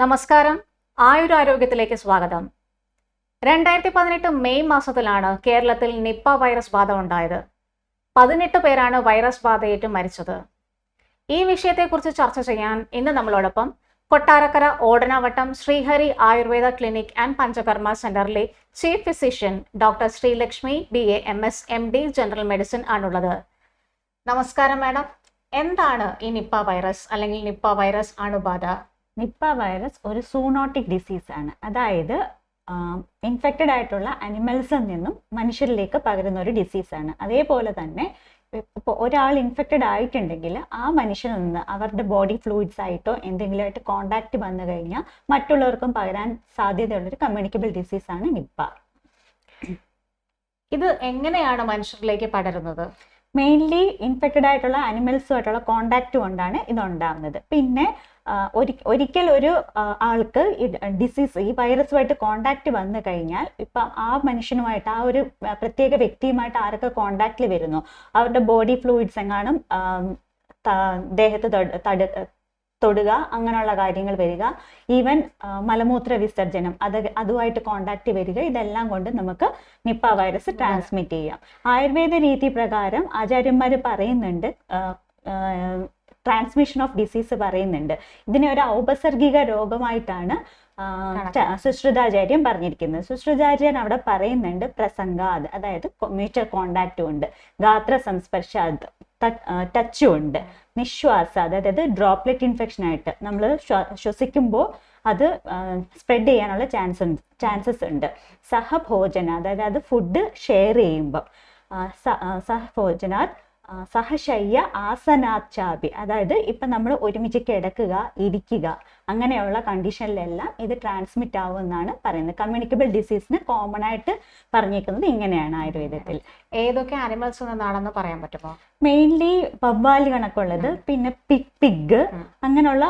നമസ്കാരം. ആയുരാരോഗ്യത്തിലേക്ക് സ്വാഗതം. രണ്ടായിരത്തി പതിനെട്ട് മെയ് മാസത്തിലാണ് കേരളത്തിൽ നിപ്പ വൈറസ് ബാധ ഉണ്ടായത്. പതിനെട്ട് പേരാണ് വൈറസ് ബാധയേറ്റ് മരിച്ചത്. ഈ വിഷയത്തെക്കുറിച്ച് ചർച്ച ചെയ്യാൻ ഇന്ന് നമ്മളോടൊപ്പം കൊട്ടാരക്കര ഓടനാവട്ടം ശ്രീഹരി ആയുർവേദ ക്ലിനിക് ആൻഡ് പഞ്ചകർമ്മ സെന്ററിലെ chief physician doctor Sreelakshmi B A M S M D general medicine ആണുള്ളത്. നമസ്കാരം മാഡം. എന്താണ് ഈ നിപ്പ വൈറസ് അല്ലെങ്കിൽ നിപ്പ വൈറസ് അണുബാധ? നിപ്പ വൈറസ് ഒരു സൂണോട്ടിക് ഡിസീസ് ആണ്. അതായത് ഇൻഫെക്റ്റഡ് ആയിട്ടുള്ള അനിമൽസിൽ നിന്നും മനുഷ്യരിലേക്ക് പകരുന്ന ഒരു ഡിസീസ് ആണ്. അതേപോലെ തന്നെ ഇപ്പോൾ ഒരാൾ ഇൻഫെക്റ്റഡ് ആയിട്ടുണ്ടെങ്കിൽ ആ മനുഷ്യനിൽ നിന്ന് അവരുടെ ബോഡി ഫ്ലൂയിഡ്സ് ആയിട്ടോ എന്തെങ്കിലും ആയിട്ട് കോണ്ടാക്ട് വന്നു കഴിഞ്ഞാൽ മറ്റുള്ളവർക്കും പകരാൻ സാധ്യതയുള്ളൊരു കമ്മ്യൂണിക്കബിൾ ഡിസീസ് ആണ് നിപ്പ. ഇത് എങ്ങനെയാണ് മനുഷ്യരിലേക്ക് പടരുന്നത്? മെയിൻലി ഇൻഫെക്റ്റഡ് ആയിട്ടുള്ള അനിമൽസുമായിട്ടുള്ള കോണ്ടാക്ട് കൊണ്ടാണ് ഇത് ഉണ്ടാകുന്നത് പിന്നെ ഒരിക്കൽ ഒരു ആൾക്ക് ഈ ഡിസീസ് ഈ വൈറസുമായിട്ട് കോണ്ടാക്ട് വന്നു കഴിഞ്ഞാൽ ഇപ്പം ആ മനുഷ്യനുമായിട്ട് ആ ഒരു പ്രത്യേക വ്യക്തിയുമായിട്ട് ആരൊക്കെ കോണ്ടാക്റ്റിൽ വരുന്നു? അവരുടെ ബോഡി ഫ്ലൂയിഡ്സ് എങ്ങാനും ദേഹത്ത് തൊട- തട- തൊടുക അങ്ങനെയുള്ള കാര്യങ്ങൾ വരിക ഈവൻ മലമൂത്ര വിസർജനം അത് അതുമായിട്ട് കോണ്ടാക്ട് വരിക ഇതെല്ലാം കൊണ്ട് നമുക്ക് നിപ്പ വൈറസ് ട്രാൻസ്മിറ്റ് ചെയ്യാം. ആയുർവേദ രീതി പ്രകാരം ആചാര്യന്മാർ പറയുന്നുണ്ട് ട്രാൻസ്മിഷൻ ഓഫ് ഡിസീസ് പറയുന്നുണ്ട്. ഇതിനെ ഒരു ഔപസർഗിക രോഗമായിട്ടാണ് സുശ്രുതാചാര്യം പറഞ്ഞിരിക്കുന്നത്. സുശ്രുതാചാര്യൻ അവിടെ പറയുന്നുണ്ട് പ്രസംഗാത് അതായത് മ്യൂച്വൽ കോണ്ടാക്റ്റും ഉണ്ട് ഗാത്ര സംസ്പർശാത് ടച്ചും ഉണ്ട് നിശ്വാസാത് അതായത് ഡ്രോപ്ലെറ്റ് ഇൻഫെക്ഷൻ ആയിട്ട് നമ്മൾ ശ്വസിക്കുമ്പോൾ അത് സ്പ്രെഡ് ചെയ്യാനുള്ള ചാൻസ് ചാൻസസ് ഉണ്ട്. സഹഭോജന അതായത് അത് ഫുഡ് ഷെയർ ചെയ്യുമ്പോൾ സഹഭോജനാത് സഹശയ്യ ആസനാച്ചാപി അതായത് ഇപ്പം നമ്മൾ ഒരുമിച്ച് കിടക്കുക ഇരിക്കുക. അങ്ങനെയുള്ള കണ്ടീഷനിലെല്ലാം ഇത് ട്രാൻസ്മിറ്റ് ആവുമെന്നാണ് പറയുന്നത്. കമ്മ്യൂണിക്കബിൾ ഡിസീസിന് കോമൺ ആയിട്ട് പറഞ്ഞേക്കുന്നത് ഇങ്ങനെയാണ് ആയുർവേദത്തിൽ. ഏതൊക്കെ ആനിമൽസ് നിന്നാണെന്ന് പറയാൻ പറ്റുമോ? മെയിൻലി പവ്വാലി കണക്കുള്ളത് പിന്നെ പിഗ് പിഗ് അങ്ങനെയുള്ള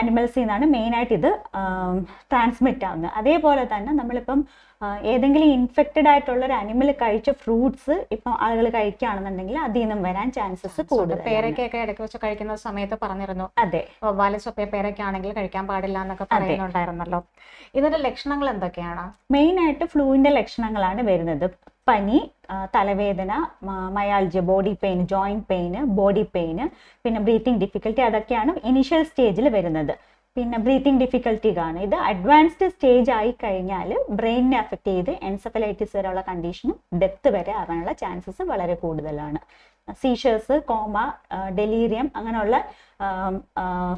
അനിമൽസിൽ നിന്നാണ് മെയിനായിട്ട് ഇത് ട്രാൻസ്മിറ്റ് ആവുന്നത്. അതേപോലെ തന്നെ നമ്മളിപ്പം ഏതെങ്കിലും ഇൻഫെക്റ്റഡ് ആയിട്ടുള്ള ഒരു അനിമൽ കഴിച്ച ഫ്രൂട്ട്സ് ഇപ്പം ആളുകൾ കഴിക്കുകയാണെന്നുണ്ടെങ്കിൽ അതിൽ നിന്നും വരാൻ ചാൻസസ് കൂടുതൽ പേരക്കൊക്കെ ഇടയ്ക്ക് വെച്ച് കഴിക്കുന്ന സമയത്ത് പറഞ്ഞിരുന്നു. അതെ. വവ്വാൽ ചൊപ്പിയ പേരൊക്കെ ആണെങ്കിൽ കഴിക്കാൻ പാടില്ല എന്നൊക്കെ പറയുന്നുണ്ടായിരുന്നല്ലോ. ഇതിന്റെ ലക്ഷണങ്ങൾ എന്തൊക്കെയാണ്? മെയിൻ ആയിട്ട് ഫ്ലൂവിന്റെ ലക്ഷണങ്ങളാണ് വരുന്നത്. പനി തലവേദന myalgia body pain joint pain body pain പിന്നെ ബ്രീത്തിങ് ഡിഫിക്കൽറ്റി അതൊക്കെയാണ് ഇനീഷ്യൽ സ്റ്റേജിൽ വരുന്നത്. പിന്നെ ബ്രീത്തിങ് ഡിഫിക്കൽറ്റി കാണും ഇത് അഡ്വാൻസ്ഡ് സ്റ്റേജ് ആയി കഴിഞ്ഞാൽ ബ്രെയിനിനെ അഫക്റ്റ് ചെയ്ത് എൻസഫലൈറ്റിസ് വരെയുള്ള കണ്ടീഷനും ഡെത്ത് വരെ ആവാനുള്ള ചാൻസസ് വളരെ കൂടുതലാണ്. സീഷേഴ്സ് കോമ ഡെലീരിയം അങ്ങനെയുള്ള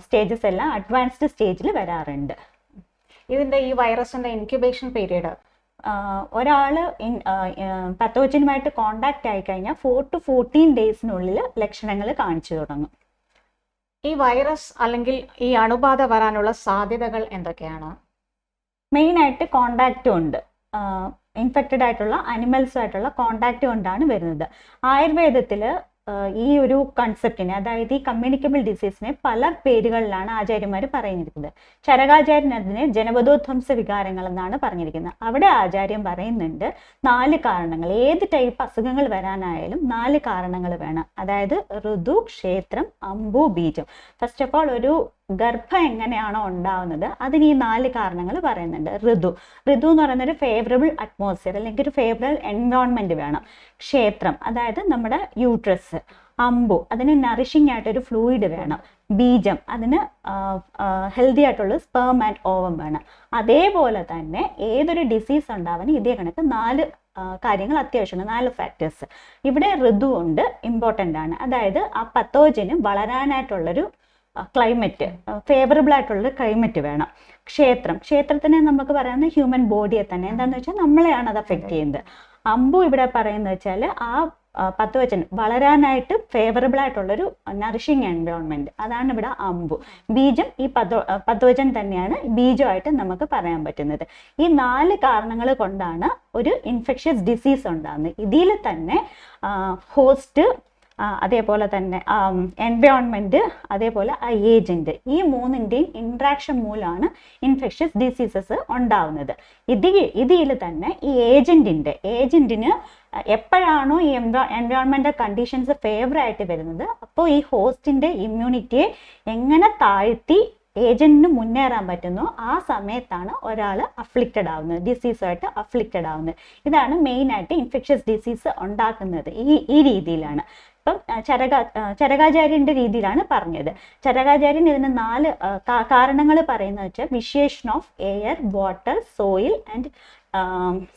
സ്റ്റേജസ് എല്ലാം അഡ്വാൻസ്ഡ് സ്റ്റേജിൽ വരാറുണ്ട്. ഇതിന്റെ ഈ വൈറസിന്റെ ഇൻക്യുബേഷൻ പീരീഡ് ഒരാൾ പത്തോജനുമായിട്ട് കോണ്ടാക്ട് ആയി കഴിഞ്ഞാൽ ഫോർ ടു ഫോർട്ടീൻ ഡേയ്സിനുള്ളിൽ ലക്ഷണങ്ങൾ കാണിച്ചു തുടങ്ങും. ഈ വൈറസ് അല്ലെങ്കിൽ ഈ അണുബാധ വരാനുള്ള സാധ്യതകൾ എന്തൊക്കെയാണ്? മെയിനായിട്ട് കോണ്ടാക്റ്റും ഉണ്ട്. ഇൻഫെക്റ്റഡ് ആയിട്ടുള്ള അനിമൽസുമായിട്ടുള്ള കോണ്ടാക്റ്റ് കൊണ്ടാണ് വരുന്നത്. ആയുർവേദത്തിൽ ഈ ഒരു കൺസെപ്റ്റിനെ അതായത് ഈ കമ്മ്യൂണിക്കബിൾ ഡിസീസിനെ പല പേരുകളിലാണ് ആചാര്യന്മാർ പറഞ്ഞിരിക്കുന്നത് ചരകാചാര്യൻ അതിനെ ജനപദോധ്വംസ വികാരങ്ങൾ എന്നാണ് പറഞ്ഞിരിക്കുന്നത്. അവിടെ ആചാര്യൻ പറയുന്നുണ്ട് നാല് കാരണങ്ങൾ. ഏത് ടൈപ്പ് അസുഖങ്ങൾ വരാനായാലും നാല് കാരണങ്ങൾ വേണം. അതായത് ഋതു ക്ഷേത്രം അമ്പു ബീജം. ഫസ്റ്റ് ഓഫ് ഓൾ ഒരു ഗർഭം എങ്ങനെയാണോ ഉണ്ടാവുന്നത് അതിന് ഈ നാല് കാരണങ്ങൾ പറയുന്നുണ്ട്. ഋതു. ഋതു എന്ന് പറയുന്ന ഒരു ഫേവറബിൾ അറ്റ്മോസ്ഫിയർ അല്ലെങ്കിൽ ഒരു ഫേവറബിൾ എൻവയോൺമെന്റ് വേണം. ക്ഷേത്രം അതായത് നമ്മുടെ യൂട്രസ് അമ്പു അതിന് നറിഷിംഗ് ആയിട്ടൊരു ഫ്ലൂയിഡ് വേണം. ബീജം അതിന് ഹെൽത്തി ആയിട്ടുള്ള സ്പേം ആൻഡ് ഓവം വേണം. അതേപോലെ തന്നെ ഏതൊരു ഡിസീസ് ഉണ്ടാവാൻ ഇതേ കണക്ക് നാല് കാര്യങ്ങൾ അത്യാവശ്യമാണ്. നാല് ഫാക്ടേഴ്സ് ഇവിടെ ഋതു ഉണ്ട് ഇമ്പോർട്ടന്റ് ആണ്. അതായത് ആ പത്തോജന് വളരാനായിട്ടുള്ളൊരു ക്ലൈമറ്റ് ഫേവറബിൾ ആയിട്ടുള്ള ക്ലൈമറ്റ് വേണം. ക്ഷേത്രം. ക്ഷേത്രത്തിനെ നമുക്ക് പറയുന്നത് ഹ്യൂമൻ ബോഡിയെ തന്നെ. എന്താണെന്ന് വെച്ചാൽ നമ്മളെയാണ് അത് അഫക്റ്റ് ചെയ്യുന്നത്. അമ്പു ഇവിടെ പറയുന്നത് വെച്ചാൽ ആ പത്ത് വച്ചൻ വളരാനായിട്ട് ഫേവറബിൾ ആയിട്ടുള്ളൊരു നറിഷിങ് എൻവയോൺമെന്റ് അതാണ് ഇവിടെ അമ്പു. ബീജം ഈ പത്തോ പത്തുവചൻ തന്നെയാണ് ബീജമായിട്ട് നമുക്ക് പറയാൻ പറ്റുന്നത്. ഈ നാല് കാരണങ്ങൾ കൊണ്ടാണ് ഒരു ഇൻഫെക്ഷ്യസ് ഡിസീസ് ഉണ്ടാകുന്നത് ഇതിൽ തന്നെ ഹോസ്റ്റ് അതേപോലെ തന്നെ എൻവയോൺമെന്റ് അതേപോലെ ഏജന്റ് ഈ മൂന്നിന്റെയും ഇൻട്രാക്ഷൻ മൂലമാണ് ഇൻഫെക്ഷ്യസ് ഡിസീസസ് ഉണ്ടാവുന്നത്. ഇതിൽ ഇതിൽ തന്നെ ഈ ഏജന്റിന്റെ ഏജന്റിന് എപ്പോഴാണോ ഈ എൻവ എൻവയോൺമെന്റൽ കണ്ടീഷൻസ് ഫേവർ ആയിട്ട് വരുന്നത് അപ്പോൾ ഈ ഹോസ്റ്റിന്റെ ഇമ്മ്യൂണിറ്റിയെ എങ്ങനെ താഴ്ത്തി ഏജന്റിന് മുന്നേറാൻ പറ്റുന്നു ആ സമയത്താണ് ഒരാൾ അഫ്ലിക്റ്റഡ് ആവുന്നത് ഡിസീസുമായിട്ട് അഫ്ലിക്റ്റഡ് ആവുന്നത്. ഇതാണ് മെയിനായിട്ട് ഇൻഫെക്ഷ്യസ് ഡിസീസ് ഉണ്ടാക്കുന്നത് ഈ ഈ രീതിയിലാണ്. ഇപ്പം ആ, ചരക ചരകാചാര്യന്റെ രീതിയിലാണ് പറഞ്ഞത്. ചരകാചാര്യൻ ഇതിന് നാല് കാരണങ്ങൾ പറയുന്നത് വെച്ചാൽ vitiation of air water soil and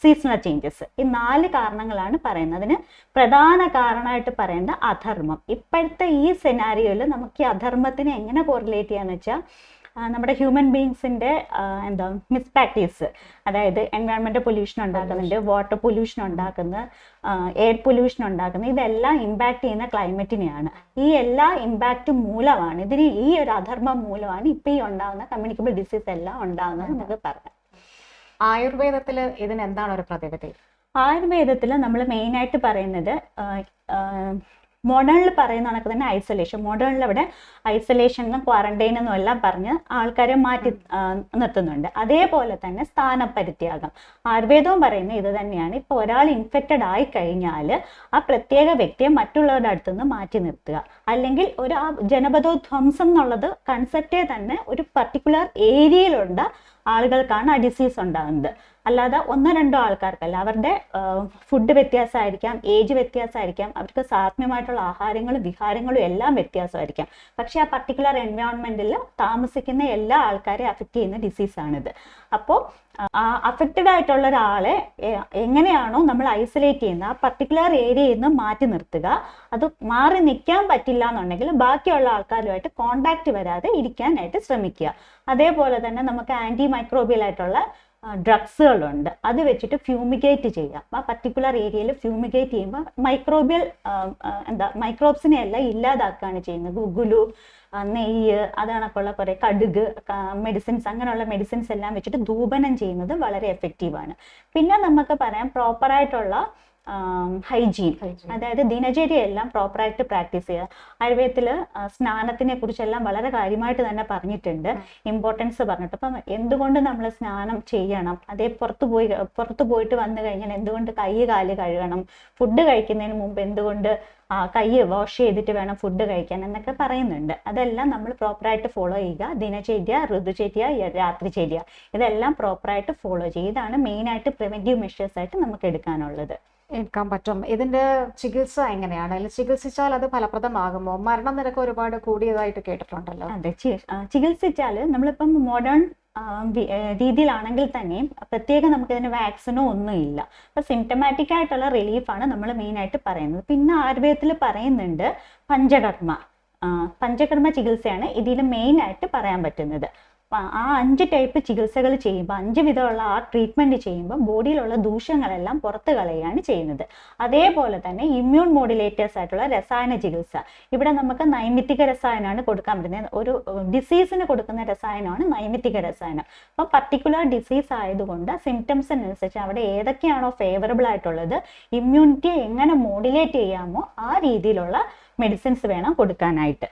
seasonal changes ഈ നാല് കാരണങ്ങളാണ് പറയുന്നത്. അതിന് പ്രധാന കാരണമായിട്ട് പറയുന്നത് അധർമ്മം. ഇപ്പോഴത്തെ ഈ സെനാരിയോയിൽ നമുക്ക് ഈ അധർമ്മത്തിനെ എങ്ങനെ കോറിലേറ്റ് ചെയ്യാന്ന് വെച്ചാൽ നമ്മുടെ ഹ്യൂമൻ ബീങ്സിന്റെ എന്താ മിസ് പ്രാക്ടീസ് അതായത് എൻവയോൺമെന്റ് പൊല്യൂഷൻ ഉണ്ടാക്കുന്നുണ്ട് വാട്ടർ പൊല്യൂഷൻ ഉണ്ടാക്കുന്ന എയർ പൊല്യൂഷൻ ഉണ്ടാക്കുന്ന ഇതെല്ലാം ഇമ്പാക്ട് ചെയ്യുന്ന ക്ലൈമറ്റിനെയാണ് ഈ എല്ലാ ഇമ്പാക്റ്റ് മൂലമാണ് ഇതിന് ഈ ഒരു അധർമ്മം മൂലമാണ് ഇപ്പൊ ഈ ഉണ്ടാകുന്ന കമ്മ്യൂണിക്കബിൾ ഡിസീസ് എല്ലാം ഉണ്ടാകുന്നത് നമുക്ക് പറയാം. ആയുർവേദത്തിൽ ഇതിന് എന്താണ് ഒരു പ്രത്യേകത? ആയുർവേദത്തിൽ നമ്മൾ മെയിനായിട്ട് പറയുന്നത് മോഡേണിൽ പറയുന്ന കണക്ക് തന്നെ ഐസൊലേഷൻ മോഡേണിൽ അവിടെ ഐസൊലേഷൻ എന്നും ക്വാറന്റൈൻ എന്നും എല്ലാം പറഞ്ഞ് ആൾക്കാരെ മാറ്റി നിർത്തുന്നുണ്ട്. അതേപോലെ തന്നെ സ്ഥാനപരിത്യാഗം. ആയുർവേദവും പറയുന്ന ഇത് തന്നെയാണ്. ഇപ്പോൾ ഒരാൾ ഇൻഫെക്റ്റഡ് ആയി കഴിഞ്ഞാൽ ആ പ്രത്യേക വ്യക്തിയെ മറ്റുള്ളവരുടെ അടുത്ത് നിന്ന് മാറ്റി നിർത്തുക. അല്ലെങ്കിൽ ഒരു ആ ജനപദോധ്വംസം എന്നുള്ളത് കൺസെപ്റ്റേ തന്നെ ഒരു പർട്ടിക്കുലർ ഏരിയയിലുള്ള ആളുകൾക്കാണ് ആ ഡിസീസ് ഉണ്ടാകുന്നത്. അല്ലാതെ ഒന്നോ രണ്ടോ ആൾക്കാർക്കല്ല. അവരുടെ ഫുഡ് വ്യത്യാസമായിരിക്കാം ഏജ് വ്യത്യാസമായിരിക്കാം അവർക്ക് സാത്മ്യമായിട്ടുള്ള ആഹാരങ്ങളും വിഹാരങ്ങളും എല്ലാം വ്യത്യാസമായിരിക്കാം. പക്ഷേ ആ പർട്ടിക്കുലർ എൻവയോൺമെന്റിൽ താമസിക്കുന്ന എല്ലാ ആൾക്കാരെയും അഫക്റ്റ് ചെയ്യുന്ന ഡിസീസാണിത് അപ്പോൾ അഫക്റ്റഡ് ആയിട്ടുള്ള ഒരാളെ എങ്ങനെയാണോ നമ്മൾ ഐസൊലേറ്റ് ചെയ്യുന്ന ആ പർട്ടിക്കുലർ ഏരിയയിൽ നിന്ന് മാറ്റി നിർത്തുക. അത് മാറി നിൽക്കാൻ പറ്റില്ല എന്നുണ്ടെങ്കിൽ ബാക്കിയുള്ള ആൾക്കാരുമായിട്ട് കോണ്ടാക്ട് വരാതെ ഇരിക്കാനായിട്ട് ശ്രമിക്കുക. അതേപോലെ തന്നെ നമുക്ക് ആന്റി മൈക്രോബിയൽ ആയിട്ടുള്ള ഡ്രഗ്സുകളുണ്ട് അത് വെച്ചിട്ട് ഫ്യൂമിഗേറ്റ് ചെയ്യാം. ആ പർട്ടിക്കുലർ ഏരിയയിൽ ഫ്യൂമിഗേറ്റ് ചെയ്യുമ്പോൾ മൈക്രോബിയൽ എന്താ മൈക്രോബ്സിനെ എല്ലാം ഇല്ലാതാക്കുകയാണ് ചെയ്യുന്നത് ഗുഗുലു നെയ്യ് അതാണൊക്കെയുള്ള കുറേ കടുക് മെഡിസിൻസ് അങ്ങനെയുള്ള മെഡിസിൻസ് എല്ലാം വെച്ചിട്ട് ധൂപനം ചെയ്യുന്നത് വളരെ എഫക്റ്റീവാണ് പിന്നെ നമുക്ക് പറയാം പ്രോപ്പറായിട്ടുള്ള ഹൈജീൻ. അതായത് ദിനചര്യയെല്ലാം പ്രോപ്പറായിട്ട് പ്രാക്ടീസ് ചെയ്യുക. ആയുർവേദത്തിൽ സ്നാനത്തിനെ കുറിച്ചെല്ലാം വളരെ കാര്യമായിട്ട് തന്നെ പറഞ്ഞിട്ടുണ്ട്. ഇമ്പോർട്ടൻസ് പറഞ്ഞിട്ട്. അപ്പം എന്തുകൊണ്ട് നമ്മൾ സ്നാനം ചെയ്യണം? അതേ പുറത്ത് പോയി പുറത്ത് പോയിട്ട് വന്നു കഴിഞ്ഞാൽ എന്തുകൊണ്ട് കൈ കാൽ കഴുകണം? ഫുഡ് കഴിക്കുന്നതിന് മുമ്പ് എന്തുകൊണ്ട് ആ കൈ വാഷ് ചെയ്തിട്ട് വേണം ഫുഡ് കഴിക്കാൻ എന്നൊക്കെ പറയുന്നുണ്ട്. അതെല്ലാം നമ്മൾ പ്രോപ്പറായിട്ട് ഫോളോ ചെയ്യുക. ദിനചര്യ ഋതുചര്യ രാത്രിചര്യ. ഇതെല്ലാം പ്രോപ്പറായിട്ട് ഫോളോ ചെയ്യുക. ഇതാണ് മെയിനായിട്ട് പ്രിവെന്റീവ് മെഷേഴ്സ് ആയിട്ട് നമുക്ക് എടുക്കാനുള്ളത്. എടുക്കാൻ പറ്റും. ഇതിന്റെ ചികിത്സ എങ്ങനെയാണ്? അല്ലെങ്കിൽ ചികിത്സിച്ചാൽ അത് ഫലപ്രദമാകുമോ? മരണനിരക്ക് ഒരുപാട് കൂടിയതായിട്ട് കേട്ടിട്ടുണ്ടല്ലോ. അതെ ചികിത്സിച്ചാൽ നമ്മളിപ്പം മോഡേൺ രീതിയിലാണെങ്കിൽ തന്നെയും പ്രത്യേകം നമുക്കിതിന് വാക്സിനോ ഒന്നും ഇല്ല അപ്പൊ സിംറ്റമാറ്റിക് ആയിട്ടുള്ള റിലീഫാണ് നമ്മൾ മെയിൻ ആയിട്ട് പറയുന്നത്. പിന്നെ ആയുർവേദത്തിൽ പറയുന്നുണ്ട് പഞ്ചകർമ്മ. പഞ്ചകർമ്മ ചികിത്സയാണ് ഇതിൽ മെയിനായിട്ട് പറയാൻ പറ്റുന്നത്. അപ്പൊ ആ അഞ്ച് ടൈപ്പ് ചികിത്സകൾ ചെയ്യുമ്പോൾ അഞ്ച് വിധമുള്ള ആ ട്രീറ്റ്മെന്റ് ചെയ്യുമ്പോൾ ബോഡിയിലുള്ള ദൂഷ്യങ്ങളെല്ലാം പുറത്തു കളയുകയാണ് ചെയ്യുന്നത്. അതേപോലെ തന്നെ ഇമ്മ്യൂൺ മോഡുലേറ്റേഴ്സ് ആയിട്ടുള്ള രസായന ചികിത്സ. ഇവിടെ നമുക്ക് നൈമിത്തിക രസായനമാണ് കൊടുക്കാൻ പറ്റുന്നത്. ഒരു ഡിസീസിന് കൊടുക്കുന്ന രസായനമാണ് നൈമിത്തിക രസായനം. അപ്പോൾ പർട്ടിക്കുലർ ഡിസീസ് ആയതുകൊണ്ട് സിംറ്റംസിനനുസരിച്ച് അവിടെ ഏതൊക്കെയാണോ ഫേവറബിൾ ആയിട്ടുള്ളത് ഇമ്മ്യൂണിറ്റി എങ്ങനെ മോഡുലേറ്റ് ചെയ്യാമോ ആ രീതിയിലുള്ള മെഡിസിൻസ് വേണം കൊടുക്കാനായിട്ട്.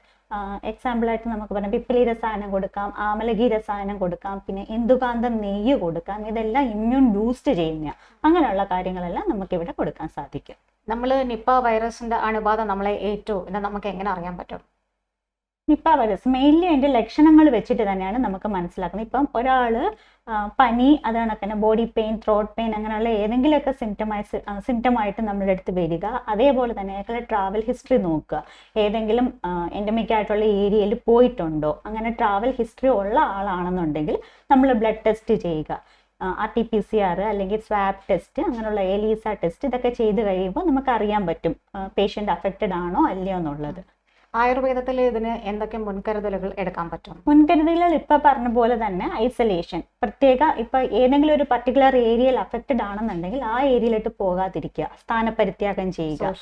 എക്സാമ്പിൾ ആയിട്ട് നമുക്ക് പറയാം. പിപ്പിലി രസായനം കൊടുക്കാം ആമലകി രസായനം കൊടുക്കാം പിന്നെ ഇന്ദുകാന്തം നെയ്യ് കൊടുക്കാം ഇതെല്ലാം ഇമ്മ്യൂൺ ബൂസ്റ്റ് ചെയ്യുന്ന അങ്ങനെയുള്ള കാര്യങ്ങളെല്ലാം നമുക്ക് ഇവിടെ കൊടുക്കാൻ സാധിക്കും. നമ്മൾ നിപ്പ വൈറസിന്റെ അണുബാധ നമ്മളെ ഏറ്റു എന്ന് നമുക്ക് എങ്ങനെ അറിയാൻ പറ്റും? നിപ്പ വൈറസ് മെയിൻലി അതിന്റെ ലക്ഷണങ്ങൾ വെച്ചിട്ട് തന്നെയാണ് നമുക്ക് മനസ്സിലാക്കുന്നത്. ഇപ്പം ഒരാൾ പനി അതാണ് തന്നെ ബോഡി പെയിൻ ത്രോട്ട് പെയിൻ അങ്ങനെയുള്ള ഏതെങ്കിലുമൊക്കെ സിംറ്റമൈസ് സിംറ്റമായിട്ട് നമ്മുടെ അടുത്ത് വരിക. അതേപോലെ തന്നെ അയാളുടെ ട്രാവൽ ഹിസ്റ്ററി നോക്കുക. ഏതെങ്കിലും എൻഡമിക് ആയിട്ടുള്ള ഏരിയയിൽ പോയിട്ടുണ്ടോ? അങ്ങനെ ട്രാവൽ ഹിസ്റ്ററി ഉള്ള ആളാണെന്നുണ്ടെങ്കിൽ നമ്മൾ ബ്ലഡ് ടെസ്റ്റ് ചെയ്യുക. R T P C R അല്ലെങ്കിൽ സ്വാബ് ടെസ്റ്റ് അങ്ങനെയുള്ള എലീസ ടെസ്റ്റ് ഇതൊക്കെ ചെയ്ത് കഴിയുമ്പോൾ നമുക്ക് അറിയാൻ പറ്റും പേഷ്യന്റ് അഫക്റ്റഡ് ആണോ അല്ലയോ എന്നുള്ളത്. ആയുർവേദത്തിൽ ഇതിന് എന്തൊക്കെ മുൻകരുതലുകൾ എടുക്കാൻ പറ്റും? മുൻകരുതലുകൾ ഇപ്പൊ പറഞ്ഞ പോലെ തന്നെ ഐസൊലേഷൻ പ്രത്യേക ഇപ്പൊ ഏതെങ്കിലും ഒരു പർട്ടിക്കുലർ ഏരിയയിൽ അഫക്റ്റഡ് ആണെന്നുണ്ടെങ്കിൽ ആ ഏരിയയിലോട്ട് പോകാതിരിക്കുക. സ്ഥാനപരിത്യാഗം ചെയ്യുക.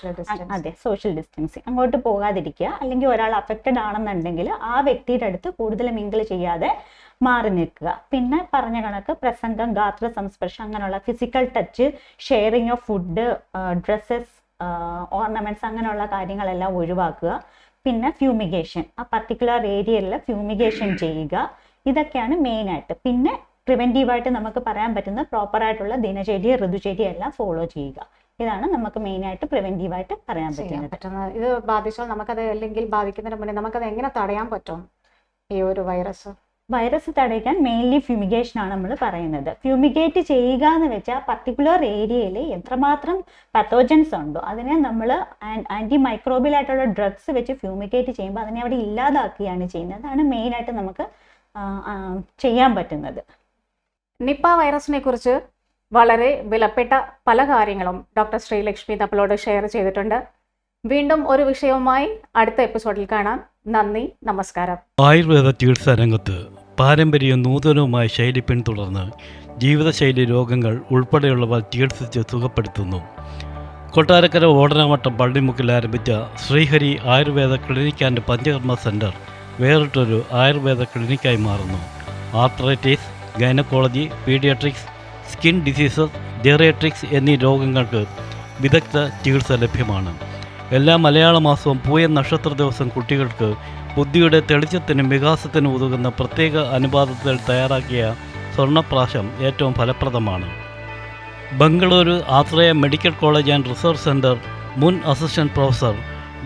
അതെ സോഷ്യൽ ഡിസ്റ്റൻസിങ് അങ്ങോട്ട് പോകാതിരിക്കുക. അല്ലെങ്കിൽ ഒരാൾ അഫക്റ്റഡ് ആണെന്നുണ്ടെങ്കിൽ ആ വ്യക്തിയുടെ അടുത്ത് കൂടുതൽ മിങ്കിൾ ചെയ്യാതെ മാറി നിൽക്കുക. പിന്നെ പറഞ്ഞ കണക്ക് പ്രസംഗം ഗാത്ര സംസ്പർശം അങ്ങനെയുള്ള physical touch sharing of food dresses ornaments അങ്ങനെയുള്ള കാര്യങ്ങളെല്ലാം ഒഴിവാക്കുക. പിന്നെ ഫ്യൂമിഗേഷൻ ആ പർട്ടിക്കുലർ ഏരിയയിൽ ഫ്യൂമിഗേഷൻ ചെയ്യുക. ഇതൊക്കെയാണ് മെയിൻ ആയിട്ട്. പിന്നെ പ്രിവെന്റീവായിട്ട് നമുക്ക് പറയാൻ പറ്റുന്ന പ്രോപ്പർ ആയിട്ടുള്ള ദിനചര്യ ഋതുചര്യ എല്ലാം ഫോളോ ചെയ്യുക. ഇതാണ് നമുക്ക് മെയിൻ ആയിട്ട് പ്രിവെന്റീവായിട്ട് പറയാൻ പറ്റുന്നത്. പറ്റുന്നത് ഇത് ബാധിച്ചാൽ നമുക്കത് അല്ലെങ്കിൽ ബാധിക്കുന്നതിന് മുന്നേ നമുക്കത് എങ്ങനെ തടയാൻ പറ്റും ഈ ഒരു വൈറസ് വൈറസ് തടയിക്കാൻ മെയിൻലി ഫ്യൂമിഗേഷൻ ആണ് നമ്മൾ പറയുന്നത്. ഫ്യൂമിഗേറ്റ് ചെയ്യുക എന്ന് വെച്ചാൽ പർട്ടിക്കുലർ ഏരിയയിൽ എത്രമാത്രം പത്തോജൻസ് ഉണ്ടോ അതിനെ നമ്മൾ ആന്റി മൈക്രോബിയൽ ആയിട്ടുള്ള ഡ്രഗ്സ് വെച്ച് ഫ്യൂമിഗേറ്റ് ചെയ്യുമ്പോൾ അതിനെ അവിടെ ഇല്ലാതാക്കുകയാണ് ചെയ്യുന്നത്. അതാണ് മെയിനായിട്ട് നമുക്ക് ചെയ്യാൻ പറ്റുന്നത്. നിപ്പ വൈറസിനെ കുറിച്ച് വളരെ വിലപ്പെട്ട പല കാര്യങ്ങളും ഡോക്ടർ ശ്രീലക്ഷ്മി നമ്മളോട് ഷെയർ ചെയ്തിട്ടുണ്ട്. വീണ്ടും ഒരു വിഷയവുമായി അടുത്ത എപ്പിസോഡിൽ കാണാം. നന്ദി നമസ്കാരം. ആയുർവേദ ചികിത്സാ രംഗത്ത് പാരമ്പര്യവും നൂതനവുമായ ശൈലി പിന്തുടർന്ന് ജീവിതശൈലി രോഗങ്ങൾ ഉൾപ്പെടെയുള്ളവ ചികിത്സിച്ച് സുഖപ്പെടുത്തുന്നു. കൊട്ടാരക്കര ഓടനവട്ടം പള്ളിമുക്കിൽ ആരംഭിച്ച Srihari Ayurveda clinic and Panchakarma centre വേറിട്ടൊരു ആയുർവേദ ക്ലിനിക്കായി മാറുന്നു. Arthritis gynaecology paediatrics skin diseases geriatrics എന്നീ രോഗങ്ങൾക്ക് വിദഗ്ധ ചികിത്സ ലഭ്യമാണ്. എല്ലാ മലയാള മാസവും പൂയ നക്ഷത്ര ദിവസം കുട്ടികൾക്ക് ബുദ്ധിയുടെ തെളിച്ചത്തിനും വികാസത്തിനും ഉതകുന്ന പ്രത്യേക അനുപാതത്തിൽ തയ്യാറാക്കിയ സ്വർണപ്രാശം ഏറ്റവും ഫലപ്രദമാണ്. Bengaluru Ashraya medical college and research centre മുൻ assistant professor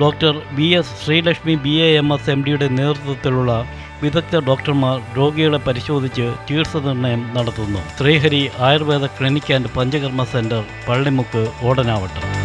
doctor B S Sreelakshmi B A M S M ഡിയുടെ നേതൃത്വത്തിലുള്ള വിദഗ്ധ ഡോക്ടർമാർ രോഗികളെ പരിശോധിച്ച് ചികിത്സ നിർണയം നടത്തുന്നു. Srihari Ayurveda clinic and Panchakarma centre Pallimukku Odanavattam.